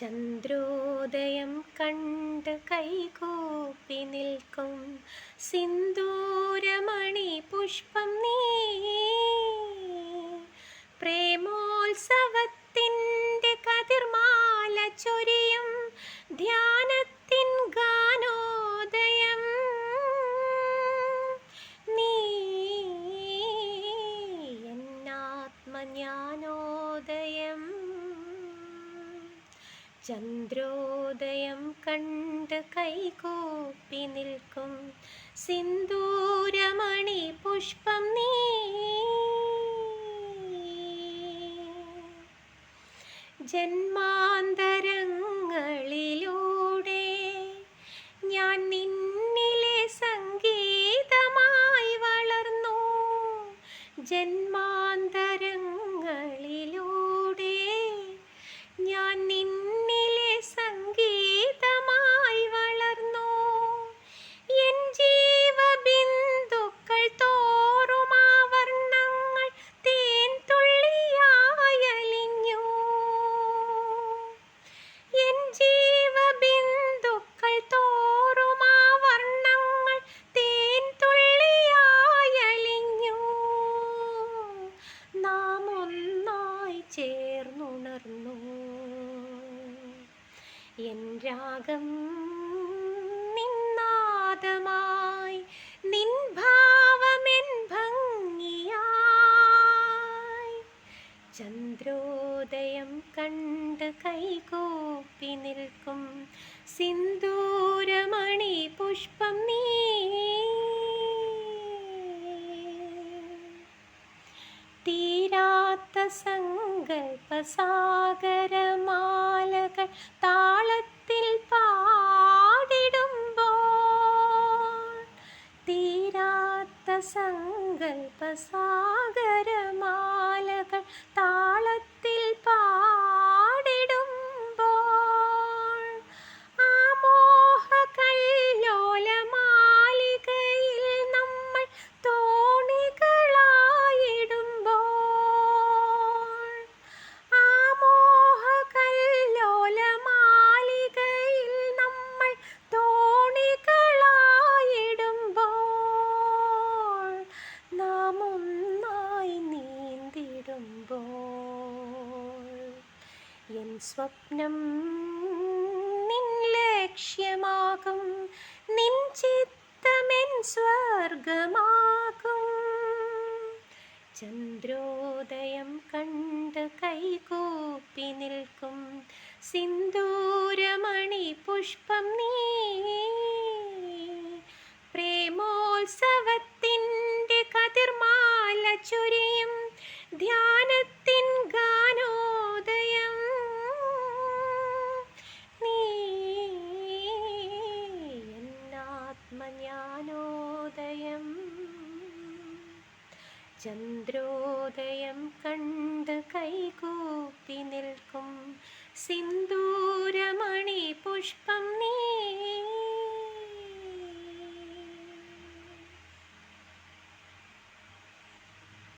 ചന്ദ്രോദയം കണ്ട് കൈകൂപ്പി നിൽക്കും. സിന്ദൂരമണി പുഷ്പം നീ പ്രേമോത്സവത്തിന്റെ കതിർമാല ചൊരിയും. ധ്യാനത്തിൻ ഗാനോദയം നീ. എന്നാത്മജ്ഞാനോദയം ചന്ദ്രോദയം കണ്ട് കൈകൂപ്പി നിൽക്കും സിന്ദൂരമണി പുഷ്പം നീ. ജന്മാന്തരങ്ങളിലൂടെ ഞാൻ നിന്നിലെ സംഗീതമായി വളർന്നു. ജന്മാന്തരങ്ങളിലൂടെ എൻ രാഗം നിന്നാദമായി നിൻ ഭാവമെൻ ഭംഗിയായി. ചന്ദ്രോദയം കണ്ട് കൈകൂപ്പി നിൽക്കും സിന്ദൂരമണി പുഷ്പം നീ. തീരാത്ത സങ്കൽപ്പസാഗരമാലകൾ താളത്തിൽ പാടിടുമ്പോൾ തീരാത്ത സങ്കൽപ്പസാഗരമാലകൾ സ്വപ്നം നിൻ ലക്ഷ്യമാകും. നിൻ ചിത്തമെൻ സ്വർഗമാകും. ചന്ദ്രോദയം കണ്ട് കൈകൂപ്പി നിൽക്കും. സിന്ദൂരമണി പുഷ്പം നീ ചന്ദ്രോദയം കണ്ട് കൈകൂപ്പി നിൽക്കും സിന്ദൂരമണി പുഷ്പ